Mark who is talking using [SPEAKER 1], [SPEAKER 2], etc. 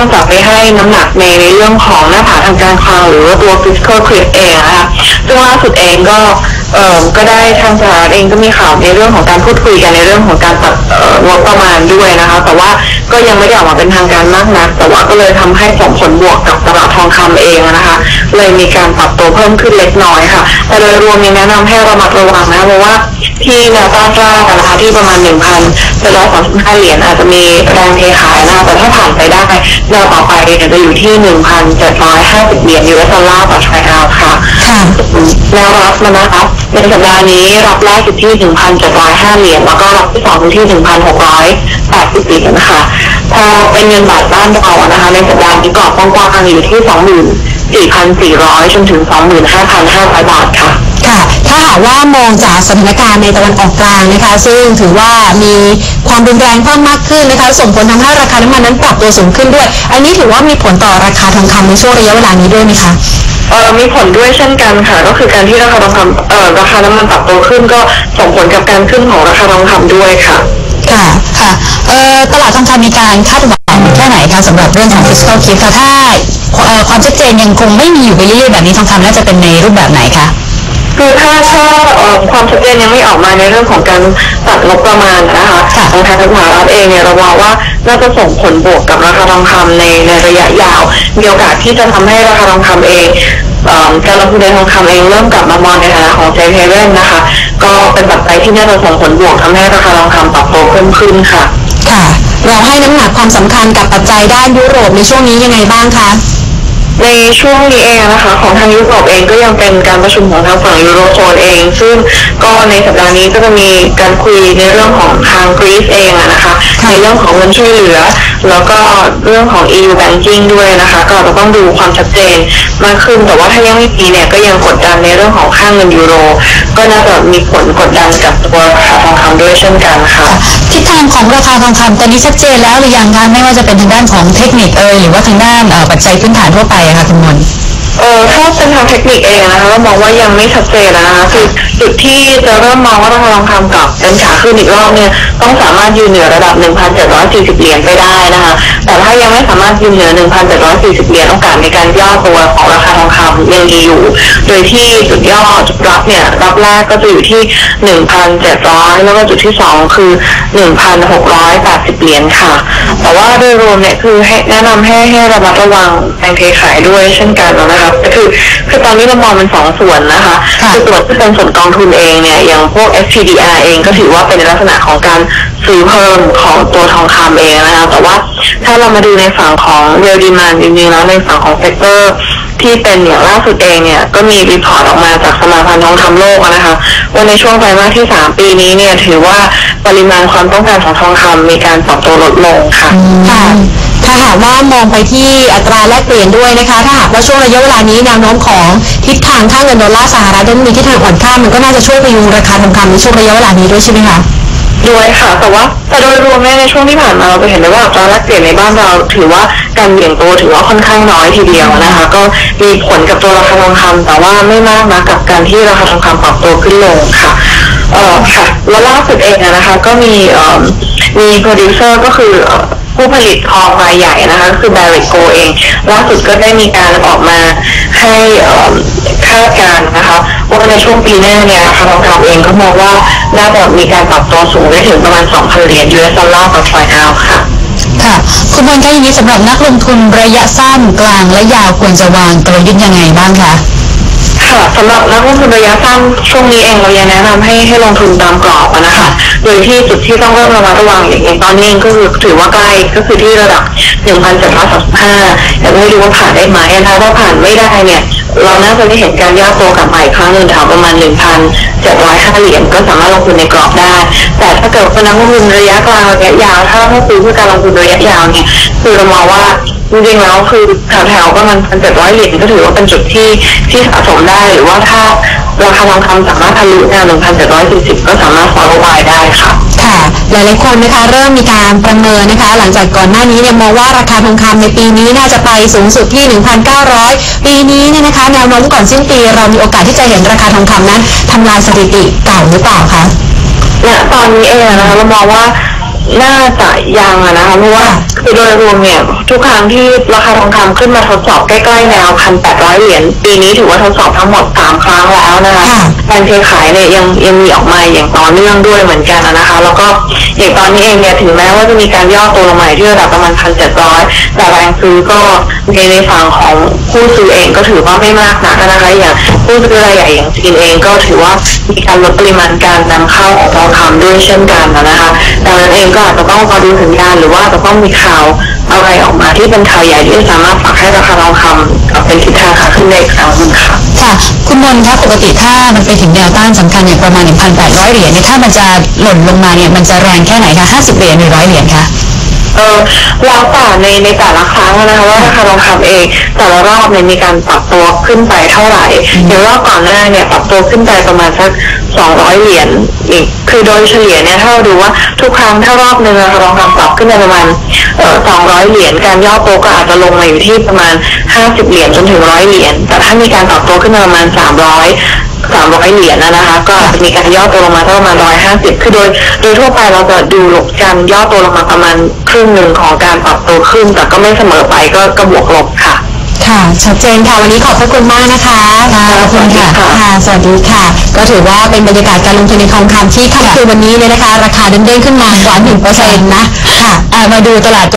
[SPEAKER 1] นอกจากไปให้น้ำหนักในในเรื่องของหน้าผาทางการคลังหรือว่าตัว fiscal cliff เองนะคะซึ่งล่าสุดเองก็เอ่อก็ได้ทางสหรัฐเองก็มีข่าวในเรื่องของการพูดคุยกันในเรื่องของการตัดเอ่องบประมาณด้วยนะคะ แต่ว่า ก็ยังไม่ได้ออกมาเป็นทางการมากนัก แต่ว่าก็เลยทำให้ส่งผลบวกกับตลาดทองคำเองนะคะ เลยมีการปรับตัวเพิ่มขึ้นเล็กน้อยค่ะ แต่โดยรวมยังแนะนำให้ระมัดระวังนะเพราะว่าที่แนวต้านแรกอะนะคะที่ประมาณ1,735เหรียญอาจจะมีแรงเทขายนะคะแต่ถ้าผ่านไปได้แนวต่อไปเนี่ยจะอยู่ที่ 1,750เหรียญยูเอสดอลลาร์ต่อทรัลล์ค่ะ
[SPEAKER 2] ค่ะ
[SPEAKER 1] แนวรับมันนะคะ ในสัปดาห์นี้รับแรกอยู่ที่ 1,705 เหรียญแล้วก็รับที่สองอยู่ที่ 1,680 เหรียญนะคะพอเป็นเงินบาทบ้านเรานะคะ ในสัปดาห์นี้กรอบกว้างๆอยู่ที่ 24,400 จนถึง 25,500 บาทค่ะ
[SPEAKER 2] ค่ะถ้าหากว่ามองจากสถานการณ์ในตะวันออกกลางนะคะ ซึ่งถือว่ามีความรุนแรงเพิ่มมากขึ้นนะคะ ส่งผลทำให้ราคาน้ำมันนั้นปรับตัวสูงขึ้นด้วย อันนี้ถือว่ามีผลต่อราคาทองคำในช่วงระยะเวลานี้ด้วยไหมคะ
[SPEAKER 1] เอ่อมีผลด้วยเช่นกันค่ะ ก็คือการที่ราคาทองคำเอ่อราคาน้ำมันปรับตัวขึ้นก็ส่งผลกับการขึ้นของราคาทองคำด้วยค่ะ
[SPEAKER 2] ค่ะ ค่ะ เอ่อ ตลาดทองคำมีการคาดหวังแค่ไหนคะสำหรับเรื่องของ fiscal cliff ค่ะถ้าเอ่อความชัดเจนยังคงไม่มีอยู่ไปเรื่อยๆแบบนี้ทองคำน่าจะเป็นในรูปแบบไหนคะ
[SPEAKER 1] คือถ้าถ้าเอ่อความชัดเจนยังไม่ออกมาในเรื่องของการตัดงบประมาณนะคะ
[SPEAKER 2] ค่ะ
[SPEAKER 1] ทางทางสหรัฐเองเนี่ยเรามองว่าน่าจะส่งผลบวกกับราคาทองคำในในระยะยาว มีโอกาสที่จะทำให้ราคาทองคำเองเอ่อ การลงทุนในทองคำเองเริ่มกลับมามองในฐานะของเซฟเฮเว่นนะคะ ก็เป็นปัจจัยที่น่าจะส่งผลบวกทำให้ราคาทองคำปรับตัวเพิ่มขึ้นค่ะ
[SPEAKER 2] ค่ะ เราให้น้ำหนักความสำคัญกับปัจจัยด้านยุโรปในช่วงนี้ยังไงบ้างคะ
[SPEAKER 1] ในช่วงนี้เองนะคะของทางยุโรปเองก็ยังเป็นการประชุมของทางฝั่งยูโรโซนเอง ซึ่งก็ในสัปดาห์นี้ก็จะมีการคุยในเรื่องของทางกรีซเองอะนะคะในเรื่องของเงินช่วยเหลือ แล้วก็เรื่องของ EU banking ด้วยนะคะ ก็เราต้องดูความชัดเจนมากขึ้นแต่ว่าถ้ายังไม่มีเนี่ยก็ยังกดดันในเรื่องของค่าเงินยูโร ก็น่าจะมีผลกดดันกับตัวราคาทองคำด้วยเช่นกันค่ะ
[SPEAKER 2] ทิศทางของราคาทองคำตอนนี้ชัดเจนแล้วหรือยังคะไม่ว่าจะเป็นทางด้านของเทคนิคเอยหรือว่าทางด้านปัจจัยพื้นฐานทั่วไปอะค่ะคุณมน
[SPEAKER 1] เออถ้าเป็นทางเทคนิคเองนะคะเรามองว่ายังไม่ชัดเจนนะคะคือจุดที่จะเริ่มมองว่าราคาทองคำกลับเป็นขาขึ้นอีกรอบเนี่ยต้องสามารถยืนเหนือระดับ 1,740 เหรียญไปได้นะคะแต่ถ้ายังไม่สามารถยืนเหนือ 1,740 เหรียญโอกาสในการย่อตัวของราคาทองคำยังมีอยู่ โดยที่จุดย่อจุดรับเนี่ยรับแรกก็จะอยู่ที่ 1,700 แล้วก็จุดที่สองคือ 1,680 เหรียญค่ะ แต่ว่าโดยรวมเนี่ยคือให้แนะนำให้ให้ระมัดระวังแรงเทขายด้วยเช่นกันนะคะก็คือคือตอนนี้เรามองเป็นสองส่วนนะคะ
[SPEAKER 2] ค่ะ
[SPEAKER 1] คือส่วนที่เป็นส่วนกองทุนเองเนี่ยอย่างพวก FPDR เองก็ถือว่าเป็นลักษณะของการซื้อเพิ่มของตัวทองคำเองนะคะแต่ว่าถ้าเรามาดูในฝั่งของ real demand จริงๆแล้วในฝั่งของเซกเตอร์ที่เป็นอย่างล่าสุดเองเนี่ยก็มีรีพอร์ตออกมาจากสมาพันธ์ทองคำโลกอะนะคะว่าในช่วงไตรมาสที่ 3 ปีนี้เนี่ยถือว่าปริมาณความต้องการของทองคำมีการปรับตัวลดลงค่ะ
[SPEAKER 2] ค่ะ ถ้าหากว่ามองไปที่อัตราแลกเปลี่ยนด้วยนะคะ ถ้าหากว่าช่วงระยะเวลานี้แนวโน้มของทิศทางค่าเงินดอลลาร์สหรัฐนั้นมีทิศทางอ่อนค่ามันก็น่าจะช่วยพยุงราคาทองคำในช่วงระยะเวลานี้ด้วยใช่ไหมคะ
[SPEAKER 1] ด้วยค่ะ แต่ว่าแต่โดยรวมในช่วงที่ผ่านมาเราจะเห็นได้ว่าอัตราแลกเปลี่ยนในบ้านเราถือว่าการเบี่ยงตัวถือว่าค่อนข้างน้อยทีเดียวนะคะ ก็มีผลกับตัวราคาทองคำแต่ว่าไม่มากนะกับการที่ราคาทองคำปรับตัวขึ้นลงค่ะเออค่ะแล้วล่าสุดเองนะคะ ก็มีเอ่อมีโปรดิวเซอร์ก็คืออ ผู้ผลิตทองรายใหญ่นะคะก็คือ Barrick Go เองล่าสุดก็ได้มีการออกมาให้คาดการณ์นะคะว่าในช่วงปีหน้าเนี่ยราคาทองคำเองก็มองว่าน่าจะมีการปรับตัวสูงได้ถึงประมาณ 2,000 เหรียญ US ดอลลาร์ต่อทรอยออนซ์ค่ะ
[SPEAKER 2] ค่ะคุณมนต์คะอย่างนี้สำหรับนักลงทุนระยะสั้นกลางและยาวควรจะวางกลยุทธ์ยังไงบ้างคะ
[SPEAKER 1] ค่ะสำหรับนักลงทุนระยะสั้นช่วงนี้เองเรายังแนะนำให้ให้ลงทุนตามกรอบนะคะ โดยที่จุดที่ต้องเริ่มระมัดระวังอย่างอย่างตอนนี้เองก็คือถือว่าใกล้ก็คือที่ระดับ 1,735แต่ไม่รู้ว่าผ่านได้ไหมนะคะถ้าผ่านไม่ได้เนี่ยเราน่าจะได้เห็นการย่อตัวกลับมาอีกครั้งหนึ่งแถวประมาณ 1,705เหรียญก็สามารถลงทุนในกรอบได้ แต่ถ้าเกิดเป็นนักลงทุนระยะกลางระยะยาว ถ้าไม่ซื้อเพื่อการลงทุนระยะยาวเนี่ยคือเรามองว่า จริงๆแล้วคือแถวๆประมาณพันเจ็ดร้อยเหรียญก็ถือว่าเป็นจุดที่ที่สะสมได้หรือว่าถ้าราคาทองคำสามารถทะลุแนวหนึ่งพันเจ็ดร้อยสี่สิบก็สามารถ follow by ได้ค่ะ
[SPEAKER 2] ค่ะ หลายๆคนนะคะเริ่มมีการประเมินนะคะ หลังจากก่อนหน้านี้เนี่ยมองว่าราคาทองคำในปีนี้น่าจะไปสูงสุดที่ 1,900 ปีนี้เนี่ยนะคะ แนวโน้มก่อนสิ้นปี เรามีโอกาสที่จะเห็นราคาทองคำนั้นทำลายสถิติเก่าหรือเปล่าคะ
[SPEAKER 1] เนี่ยตอนนี้เองนะคะเรามองว่าน่าจะยังอะนะคะเพราะว่าคือโดยรวมเนี่ย ทุกครั้งที่ราคาทองคำขึ้นมาทดสอบใกล้ๆแนวพันแปดร้อยเหรียญปีนี้ถือว่าทดสอบทั้งหมดสามครั้งแล้วนะคะ
[SPEAKER 2] ค่ะ
[SPEAKER 1] การเทขายเนี่ยยังยังมีออกมาอย่างต่อเนื่องด้วยเหมือนกันอะนะคะ แล้วก็อย่างตอนนี้เองเนี่ยถึงแม้ว่าจะมีการย่อตัวลงมาที่ระดับประมาณพันเจ็ดร้อยแต่แรงซื้อก็ในในฝั่งของผู้ซื้อเองก็ถือว่าไม่มากนักนะคะอย่างผู้ซื้อรายใหญ่อย่างจีนเองก็ถือว่ามีการลดปริมาณการนำเข้าของทองคำด้วยเช่นกันนะคะดังนั้นเองก็อาจจะต้องรอดูสัญญาณหรือว่าจะต้องมีข่าว อะไรออกมาที่เป็นข่าวใหญ่ที่สามารถผลักให้ราคาทองคำกลับเป็นทิศทางขาขึ้นได้อีกครั้งหนึ่งค่ะ
[SPEAKER 2] ค่ะ คุณนนคะปกติถ้ามันไปถึงแนวต้านสำคัญอย่างประมาณ 1,800 เหรียญเนี่ยถ้ามันจะหล่นลงมาเนี่ยมันจะแรงแค่ไหนคะ 50 เหรียญหรือ100 เหรียญคะ
[SPEAKER 1] เออแล้วแต่ในในแต่ละครั้งนะคะว่าราคาทองคำเอง แต่ละรอบเนี่ยมีการปรับตัวขึ้นไปเท่าไหร่อย่างรอบก่อนหน้าเนี่ยปรับตัวขึ้นไปประมาณสัก200 เหรียญอีกคือโดยเฉลี่ยเนี่ยถ้าเราดูว่าทุกครั้งถ้ารอบหนึ่งราคาทองคำปรับขึ้นไปประมาณเอ่อ200 เหรียญการย่อตัวก็อาจจะลงมาอยู่ที่ประมาณ 50 เหรียญจนถึง 100 เหรียญแต่ถ้ามีการปรับตัวขึ้นมาประมาณ 300สามร้อยเหรียญนะนะคะ ก็อาจจะมีการย่อตัวลงมาประมาณร้อยห้าสิบคือโดย โดยทั่วไปเราจะดูหลบการย่อตัวลงมาประมาณครึ่งหนึ่งของการปรับตัวขึ้น แต่ก็ไม่เสมอไปก็ก็บวกลบค่ะ
[SPEAKER 2] ค่ะชัดเจนค่ะวันนี้ขอบพระคุณมากนะคะค่ะขอบคุณค่ะ
[SPEAKER 1] สวัสดีค่ะ
[SPEAKER 2] ค่ะสวัสดีค่ะ ก็ถือว่าเป็นบรรยากาศการลงทุนในทองคำที่ค่ำคืนวันนี้เนี่ยนะคะ ราคาเด้งๆขึ้นมากว่า1%นะค่ะอ่ามาดูตลาด